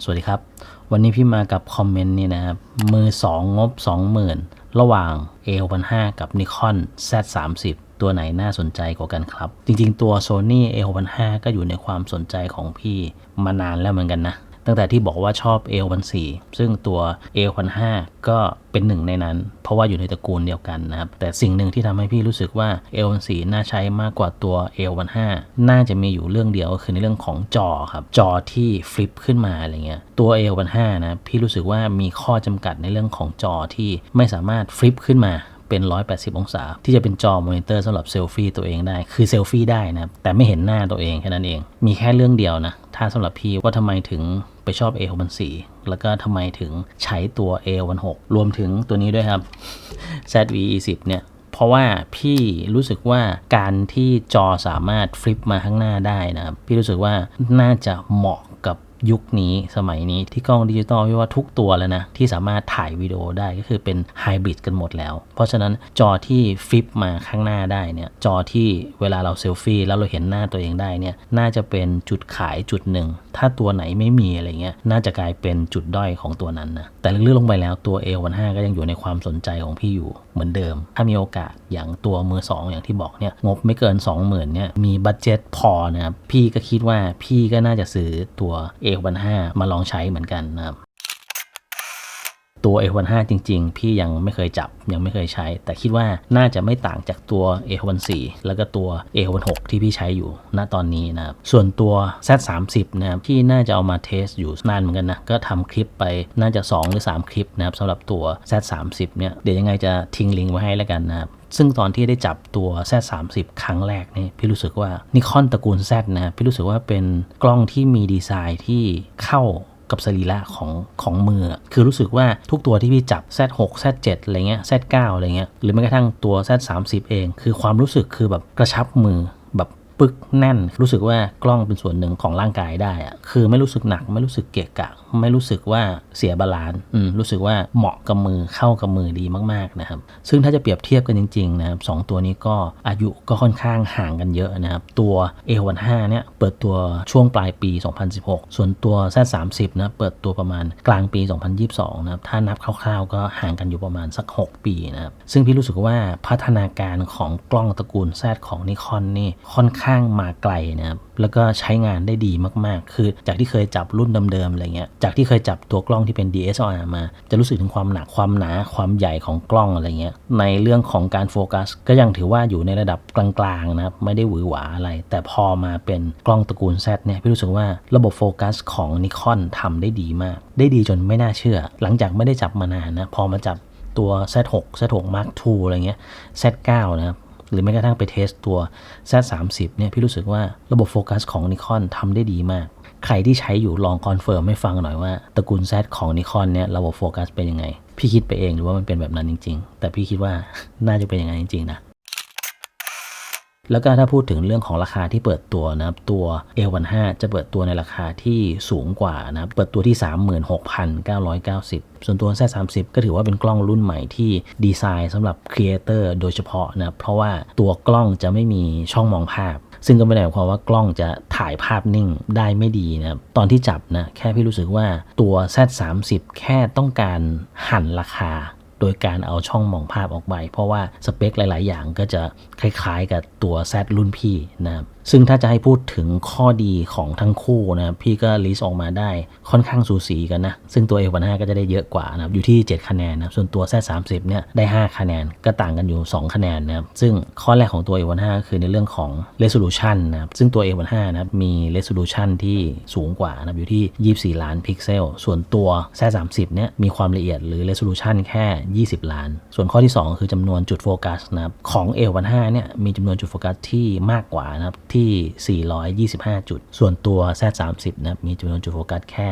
สวัสดีครับ วันนี้พี่มากับคอมเมนต์นี่นะครับ มือ 2 งบ 20,000 ระหว่าง a 6 5กับ Nikon Z30 ตัวไหนน่าสนใจกว่ากันครับ จริงๆ ตัว Sony a 6 5ก็อยู่ในความสนใจของพี่มานานแล้วเหมือนกันนะ ตั้งแต่ที่บอกว่าชอบ a 1 4ซึ่งตัว a 1 5 ก็เป็นหนึ่งในนั้น เพราะว่าอยู่ในตระกูลเดียวกันนะครับ แต่สิ่งหนึ่งที่ทำให้พี่รู้สึกว่า a 1 4 น่าใช้มากกว่าตัว a 1 5 น่าจะมีอยู่เรื่องเดียวก็คือในเรื่องของจอครับจอที่ฟลิปขึ้นมาอะไรเงี้ยตัว a 1 5 นะพี่รู้สึกว่ามีข้อจำกัดในเรื่องของจอที่ไม่สามารถฟลิปขึ้นมา เป็น 180 องศา ที่จะเป็นจอมอนิเตอร์สำหรับเซลฟี่ตัวเองได้ คือเซลฟี่ได้นะครับแต่ไม่เห็นหน้าตัวเองแค่นั้นเอง มีแค่เรื่องเดียวนะ ถ้าสำหรับพี่ว่าทำไมถึงไปชอบ A64 แล้วก็ทำไมถึงใช้ตัว A16 รวมถึงตัวนี้ด้วยครับ ZV-E10 เนี่ยเพราะว่าพี่รู้สึกว่าการที่จอสามารถฟลิปมาข้างหน้าได้นะครับ พี่รู้สึกว่าน่าจะเหมาะ ยุคนี้สมัยนี้ที่กล้องดิจิตอลพี่ว่าทุกตัวแล้วนะ ที่สามารถถ่ายวิดีโอได้ก็คือเป็นไฮบริดกันหมดแล้ว เพราะฉะนั้นจอที่ฟลิปมาข้างหน้าได้เนี่ยจอที่เวลาเราเซลฟี่แล้วเราเห็นหน้าตัวเองได้เนี่ยน่าจะเป็นจุดขายจุดหนึ่ง ถ้าตัวไหนไม่มีอะไรเงี้ยน่าจะกลายเป็นจุดด้อยของตัวนั้นนะแต่ลึกๆลงไปแล้วตัว A15 ก็ยังอยู่ในความสนใจของพี่อยู่เหมือนเดิม ถ้ามีโอกาสอย่างตัวมือ 2 อย่างที่บอกเนี่ยงบไม่เกิน 20,000เนี่ยมีบัตเจ็ตพอนะครับพี่ก็คิดว่าพี่ก็น่าจะซื้อตัว A15 มาลองใช้เหมือนกันนะครับ ตัว A15 จริง ๆ พี่ยังไม่เคยจับยังไม่เคยใช้ แต่คิดว่าน่าจะไม่ต่างจากตัว A14 แล้วก็ตัว A16 ที่พี่ใช้อยู่ณตอนนี้นะครับ ส่วนตัว Z30 นะครับพี่น่าจะเอามาเทสอยู่นานเหมือนกันนะ ก็ทำคลิปไปน่าจะ 2 หรือ 3 คลิปนะครับสำหรับตัว Z30 เนี่ยเดี๋ยวยังไงจะทิ้งลิงก์ไว้ให้แล้วกันนะครับซึ่งตอนที่ได้จับตัว Z30 ครั้งแรกนี่พี่รู้สึกว่านิคอนตระกูล Z นะพี่รู้สึกว่าเป็นกล้องที่มีดีไซน์ที่เข้า กับสรีระของของมือ คือรู้สึกว่าทุกตัวที่พี่จับ Z6 Z7 อะไรเงี้ย Z9 อะไรเงี้ย หรือแม้กระทั่งตัว Z30 เอง คือความรู้สึกคือแบบกระชับมือแบบ ปึกแน่น รู้สึกว่ากล้องเป็นส่วนหนึ่งของร่างกายได้อะคือไม่รู้สึกหนักไม่รู้สึกเกะกะ ไม่รู้สึกว่าเสียบาลานซ์รู้สึกว่าเหมาะกับมือเข้ากับมือดีมากๆนะครับ ซึ่งถ้าจะเปรียบเทียบกันจริงๆนะครับสองตัวนี้ก็อายุก็ค่อนข้างห่างกันเยอะนะครับ ตัว A15 เนี่ยเปิดตัวช่วงปลายปี 2016 ส่วนตัว Z30 นะเปิดตัวประมาณกลางปี 2022 นะครับ ถ้านับคร่าวๆ ก็ห่างกันอยู่ประมาณสัก 6 ปีนะครับ ซึ่งพี่รู้สึกว่าพัฒนาการของกล้องตระกูล Z ของนิคอนนี่ค่อนข้างางมาไกลนะครับแล้วก็ใช้งานได้ดีมากๆ คือจากที่เคยจับรุ่นเดิมๆอะไรเงี้ยจากที่เคยจับตัวกล้องที่เป็น DSLR มา จะรู้สึกถึงความหนักความหนาความใหญ่ของกล้องอะไรเงี้ยในเรื่องของการโฟกัส ก็ยังถือว่าอยู่ในระดับกลางๆนะครับไม่ได้หวือหวาอะไร แต่พอมาเป็นกล้องตระกูล Z เนี่ยพี่รู้สึกว่าระบบโฟกัสของนิคอนทำได้ดีมาก ได้ดีจนไม่น่าเชื่อ หลังจากไม่ได้จับมานานนะพอมาจับตัว Z6 Z6 Mark II อะไรเงี้ย Z9 นะครับ หรือแม้กระทั่งไปเทสตัว Z30 เนี่ยพี่รู้สึกว่าระบบโฟกัสของนิคอนทำได้ดีมาก ใครที่ใช้อยู่ลองคอนเฟิร์มให้ฟังหน่อยว่าตระกูล Z ของนิคอนเนี่ยระบบโฟกัสเป็นยังไง พี่คิดไปเองหรือว่ามันเป็นแบบนั้นจริง ๆ แต่พี่คิดว่าน่าจะเป็นอย่างนั้นจริงๆนะ แล้วก็ถ้าพูดถึงเรื่องของราคาที่เปิดตัวนะครับตัว A15 จะเปิดตัวในราคาที่สูงกว่านะครับเปิดตัวที่ 36,990 ส่วนตัว Z30 ก็ถือว่าเป็นกล้องรุ่นใหม่ที่ดีไซน์สำหรับครีเอเตอร์โดยเฉพาะนะครับเพราะว่าตัวกล้องจะไม่มีช่องมองภาพซึ่งก็ไม่ได้หมายความว่ากล้องจะถ่ายภาพนิ่งได้ไม่ดีนะครับ ตอนที่จับนะ แค่พี่รู้สึกว่าตัว Z30 แค่ต้องการหั่นราคา โดยการเอาช่องมองภาพออกไป เพราะว่าสเปคหลาย ๆ อย่างก็จะคล้าย ๆ กับตัว Z รุ่นพี่นะครับซึ่งถ้าจะให้พูดถึงข้อดีของทั้งคู่นะครับพี่ก็ลิสต์ออกมาได้ค่อนข้างสูสีกันนะ ซึ่งตัว A15 ก็จะได้เยอะกว่านะครับอยู่ที่ 7 คะแนนนะส่วนตัว Z30 เนี่ยได้ 5 คะแนนก็ต่างกันอยู่ 2 คะแนนนะครับซึ่งข้อแรกของตัว A15 ก็คือในเรื่องของ resolution นะครับซึ่งตัว A15 นะครับมี resolution ที่สูงกว่านะครับอยู่ที่ 24 ล้านพิกเซล ส่วนตัว Z30 เนี่ยมีความละเอียดหรือ resolution แค่ 20 ล้าน ส่วนข้อที่ 2 คือจำนวนจุดโฟกัสนะครับของ A15 เนี่ยมีจำนวนจุดโฟกัสที่มากกว่านะครับที่ 425 จุด ส่วนตัว Z30 นะครับมีจำนวนจุดโฟกัสแค่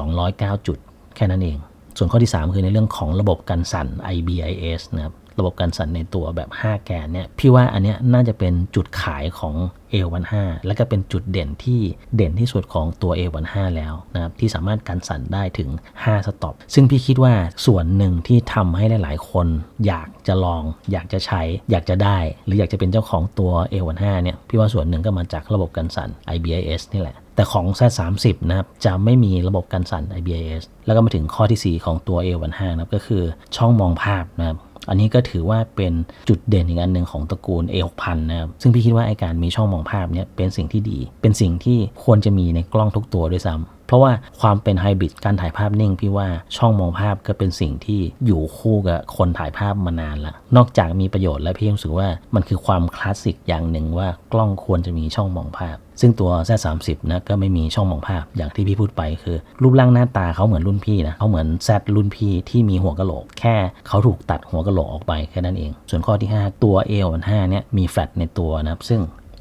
209 จุด แค่นั้นเอง ส่วนข้อที่ 3 คือในเรื่องของระบบกันสั่น IBIS นะครับ ระบบการสั่นในตัวแบบ 5 แกนเนี่ยพี่ว่าอันเนี้ยน่าจะเป็นจุดขายของ A15 และก็เป็นจุดเด่นที่เด่นที่สุดของตัว A15 แล้วนะครับที่สามารถกันสั่นได้ถึง 5 สต็อป ซึ่งพี่คิดว่าส่วนหนึ่งที่ทำให้หลาย ๆ คน อยากจะลอง อยากจะใช้ อยากจะได้ หรืออยากจะเป็นเจ้าของตัว A15 เนี่ยพี่ว่าส่วนหนึ่งก็มาจากระบบกันสั่น IBIS นี่แหละแต่ของ Z30 นะครับจะไม่มีระบบกันสั่น IBIS แล้วก็มาถึงข้อที่ 4 ของตัว A15 นะครับก็คือช่องมองภาพนะครับ อันนี้ก็ถือว่าเป็นจุดเด่นอีกอันหนึ่งของตระกูล A6000 นะครับ ซึ่งพี่คิดว่าไอการมีช่องมองภาพเนี่ยเป็นสิ่งที่ดี เป็นสิ่งที่ควรจะมีในกล้องทุกตัวด้วยซ้ำ เพราะว่าความเป็นไฮบริดการถ่ายภาพนิ่งพี่ว่าช่องมองภาพก็เป็นสิ่งที่อยู่คู่กับคนถ่ายภาพมานานละนอกจากมีประโยชน์แล้วพี่รู้สึกว่ามันคือความคลาสสิกอย่างหนึ่งว่ากล้องควรจะมีช่องมองภาพ ซึ่งตัว Z30 นะก็ไม่มีช่องมองภาพอย่างที่พี่พูดไปคือ รูปร่างหน้าตาเขาเหมือนรุ่นพี่นะเขาเหมือน Z รุ่นพี่ที่มีหัวกะโหลก แค่เขาถูกตัดหัวกะโหลกออกไปแค่นั้นเอง ส่วนข้อที่ 5 ตัว A15 เนี่ยมีแฟลชในตัวนะครับซึ่ง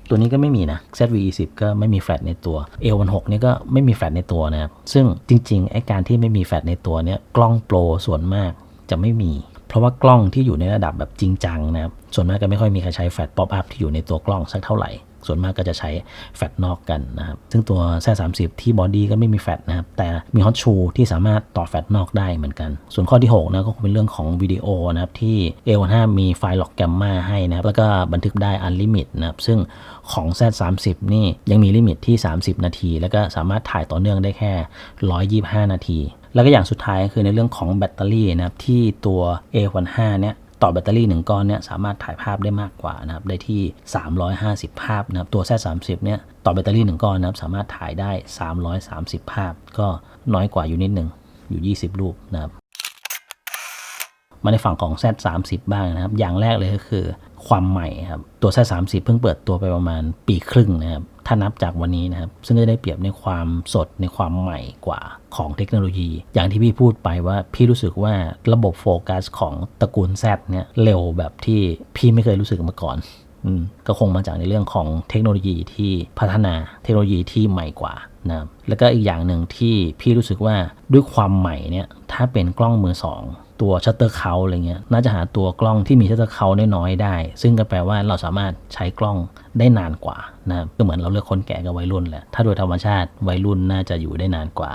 ตัวนี้ก็ไม่มีนะ ZV-10 ก็ไม่มีแฟลชในตัว A16 นี่ก็ไม่มีแฟลชในตัวนะครับ ซึ่งจริงๆไอ้การที่ไม่มีแฟลชในตัวเนี้ยกล้องโปรส่วนมากจะไม่มี เพราะว่ากล้องที่อยู่ในระดับแบบจริงจังนะครับ ส่วนมากก็ไม่ค่อยมีใครใช้แฟลชป๊อปอัพที่อยู่ในตัวกล้องสักเท่าไหร่ ส่วนมากก็จะใช้แฟลชนอกกันนะครับ ซึ่งตัว Z30 ที่บอดี้ก็ไม่มีแฟลชนะครับ แต่มีฮอตชูที่สามารถต่อแฟลชนอกได้เหมือนกัน ส่วนข้อที่6นะก็คงเป็นเรื่องของวิดีโอนะครับที่ A15 มีไฟล์ล็อกแกมมาให้นะครับ แล้วก็บันทึกได้อันลิมิตนะครับ ซึ่งของ Z30 นี่ยังมีลิมิตที่ 30 นาที แล้วก็สามารถถ่ายต่อเนื่องได้แค่ 125 นาที แล้วก็อย่างสุดท้ายก็คือในเรื่องของแบตเตอรี่นะครับที่ตัว A15 เนี่ย ต่อแบตเตอรี่ 1 ก้อนเนี่ยสามารถถ่ายภาพได้มากกว่านะครับได้ที่ 350 ภาพนะครับตัว Z30 เนี่ยต่อแบตเตอรี่ 1 ก้อนนะครับสามารถถ่ายได้ 330 ภาพ ก็น้อยกว่าอยู่นิดหนึ่งอยู่ 20 รูปนะครับมาในฝั่งของ Z30 บ้างนะครับ อย่างแรกเลยก็คือ ความใหม่ครับ ตัว Z30 เพิ่งเปิดตัวไปประมาณปีครึ่งนะครับ ถ้านับจากวันนี้นะครับ ซึ่งจะได้เปรียบในความสดในความใหม่กว่าของเทคโนโลยี อย่างที่พี่พูดไปว่าพี่รู้สึกว่าระบบโฟกัสของตระกูล Z เนี่ยเร็วแบบที่พี่ไม่เคยรู้สึกมาก่อนอืมก็คงมาจากในเรื่องของเทคโนโลยีที่พัฒนาเทคโนโลยีที่ใหม่กว่านะครับแล้วก็อีกอย่างหนึ่งที่พี่รู้สึกว่าด้วยความใหม่เนี่ยถ้าเป็นกล้องมือสอง ตัวชัตเตอร์เคาอะไรเงี้ยน่าจะหาตัวกล้องที่มีชัตเตอร์เคาน้อยๆได้ ซึ่งก็แปลว่าเราสามารถใช้กล้องได้นานกว่านะครับก็เหมือนเราเลือกคนแก่กับวัยรุ่นแหละถ้าโดยธรรมชาติวัยรุ่นน่าจะอยู่ได้นานกว่า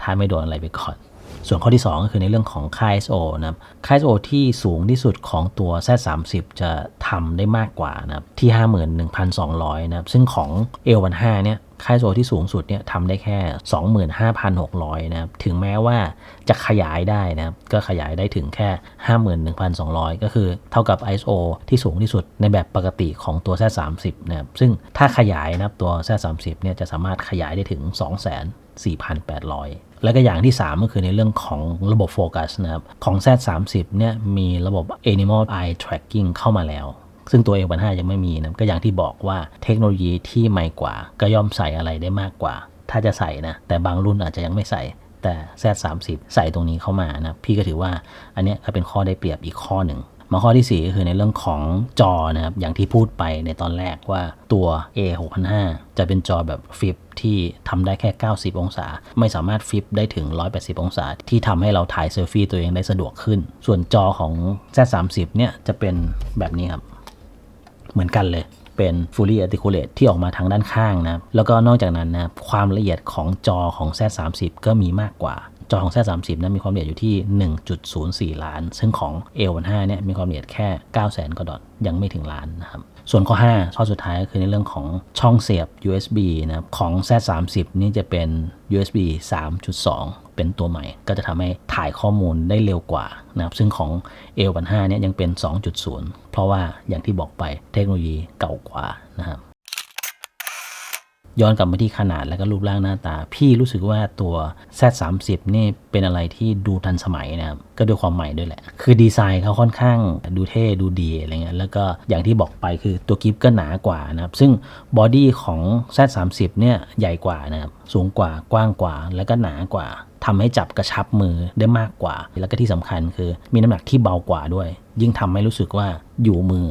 ถ้าไม่โดนอะไรไปก่อนส่วนข้อที่ 2 ก็คือในเรื่องของค่า ISO นะครับค่า ISO ที่สูงที่สุดของตัว Z30 จะทำได้มากกว่านะครับที่ 51,200 นะครับซึ่งของ A15 เนี่ย ค่า ISO ที่สูงสุดเนี่ยทำได้แค่ 25,600 นะครับ ถึงแม้ว่าจะขยายได้นะครับ ก็ขยายได้ถึงแค่ 51,200 ก็คือเท่ากับ ISO ที่สูงที่สุดในแบบปกติของตัว Z30 นะครับ ซึ่งถ้าขยายนะครับตัว Z30 เนี่ยจะสามารถขยายได้ถึง2,4,800 แล้วก็อย่างที่ 3 ก็คือในเรื่องของระบบโฟกัสนะครับ ของ Z30 เนี่ยมีระบบ Animal Eye Tracking เข้ามาแล้ว ซึ่งตัว A15 ยังไม่มีนะก็อย่างที่บอกว่าเทคโนโลยีที่ใหม่กว่า ก็ย่อมใส่อะไรได้มากกว่า ถ้าจะใส่นะ แต่บางรุ่นอาจจะยังไม่ใส่แต่ Z30 ใส่ตรงนี้เข้ามานะพี่ก็ถือว่าอันนี้ก็เป็นข้อได้เปรียบอีกข้อหนึ่งมาข้อที่ 4 ก็คือในเรื่องของจอนะครับ อย่างที่พูดไปในตอนแรกว่าตัว A6005 จะเป็นจอแบบฟลิปที่ทำได้แค่ 90 องศา ไม่สามารถฟลิปได้ถึง 180 องศา ที่ทำให้เราถ่ายเซลฟี่ตัวเองได้สะดวกขึ้น ส่วนจอของ Z30 เนี่ยจะเป็นแบบนี้ครับ เหมือนกันเลย เป็น fully articulate ที่ออกมาทางด้านข้างนะแล้วก็นอกจากนั้นนะความละเอียดของจอของ Z30 ก็มีมากกว่า จอของ Z30 นั้นมีความละเอียดอยู่ที่ 1.04 ล้าน ซึ่งของ A15 เนี่ยมีความละเอียดแค่900,000กว่าดอทยังไม่ถึงล้านนะครับส่วนข้อ 5 ข้อสุดท้ายก็คือในเรื่องของช่องเสียบ USB นะครับของ Z30 นี่จะเป็น USB 3.2 เป็นตัวใหม่ ก็จะทำให้ถ่ายข้อมูลได้เร็วกว่านะครับซึ่งของ A15 เนี่ยยังเป็น 2.0 เพราะว่าอย่างที่บอกไปเทคโนโลยีเก่ากว่านะครับย้อนกลับมาที่ขนาดและก็รูปร่างหน้าตา พี่รู้สึกว่าตัว Z30 นี่เป็นอะไรที่ดูทันสมัยนะครับ ก็ด้วยความใหม่ด้วยแหละ คือดีไซน์เขาค่อนข้างดูเท่ดูดีอะไรเงี้ยแล้วก็อย่างที่บอกไปคือตัวกิฟก็หนากว่านะครับ ซึ่งบอดี้ของ Z30 เนี่ยใหญ่กว่านะครับ สูงกว่ากว้างกว่า แล้วก็หนากว่า ทำให้จับกระชับมือได้มากกว่า แล้วก็ที่สำคัญคือ มีน้ำหนักที่เบากว่าด้วย ยิ่งทำให้รู้สึกว่าอยู่มือ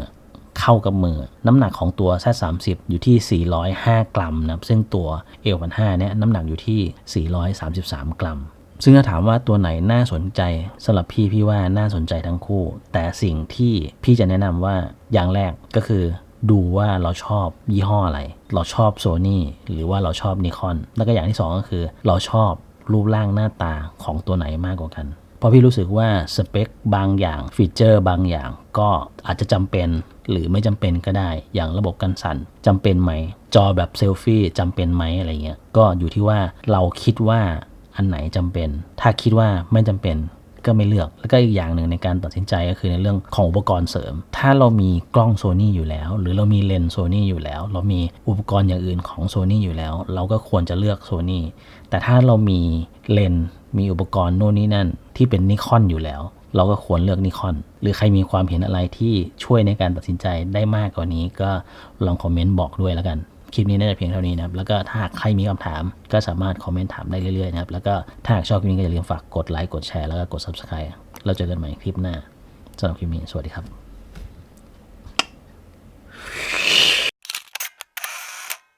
เข้ากับมือ น้ำหนักของตัว Z30 อยู่ที่ 405 กรัมนะซึ่งตัว A15 เนี่ยน้ำหนักอยู่ที่ 433 กรัม ซึ่งถ้าถามว่าตัวไหนน่าสนใจสำหรับพี่พี่ว่าน่าสนใจทั้งคู่ แต่สิ่งที่พี่จะแนะนำว่าอย่างแรกก็คือดูว่าเราชอบยี่ห้ออะไร เราชอบ Sony หรือว่าเราชอบ Nikon แล้วก็อย่างที่สองก็คือ เราชอบ รูปร่างหน้าตาของตัวไหนมากกว่ากันเพราะพี่รู้สึกว่าสเปคบางอย่างฟีเจอร์บางอย่าง ก็อาจจะจำเป็นหรือไม่จำเป็นก็ได้ อย่างระบบกันสั่นจำเป็นไหม จอแบบเซลฟี่จำเป็นไหมอะไรเงี้ยก็อยู่ที่ว่าเราคิดว่าอันไหนจำเป็น ถ้าคิดว่าไม่จำเป็น ก็ไม่เลือก แล้วก็อีกอย่างหนึ่งในการตัดสินใจก็คือในเรื่องของอุปกรณ์เสริม ถ้าเรามีกล้องโซนี่อยู่แล้ว หรือเรามีเลนส์โซนี่อยู่แล้ว เรามีอุปกรณ์อย่างอื่นของโซนี่อยู่แล้ว เราก็ควรจะเลือกโซนี่แต่ถ้าเรามีเลนส์มีอุปกรณ์โน่นนี่นั่นที่เป็นนิคอนอยู่แล้ว เราก็ควรเลือกนิคอนหรือใครมีความเห็นอะไรที่ช่วยในการตัดสินใจได้มากกว่านี้ก็ลองคอมเมนต์บอกด้วยแล้วกัน คลิปนี้น่าจะเพียงเท่านี้นะครับ แล้วก็ถ้าหากใครมีคำถามก็สามารถคอมเมนต์ถามได้เรื่อยๆนะครับ แล้วก็ถ้าหากชอบคลิปนี้ก็อย่าลืมฝากกดไลค์ กดแชร์ แล้วก็กด subscribe เราเจอกันใหม่คลิปหน้าสำหรับคลิปนี้ สวัสดีครับ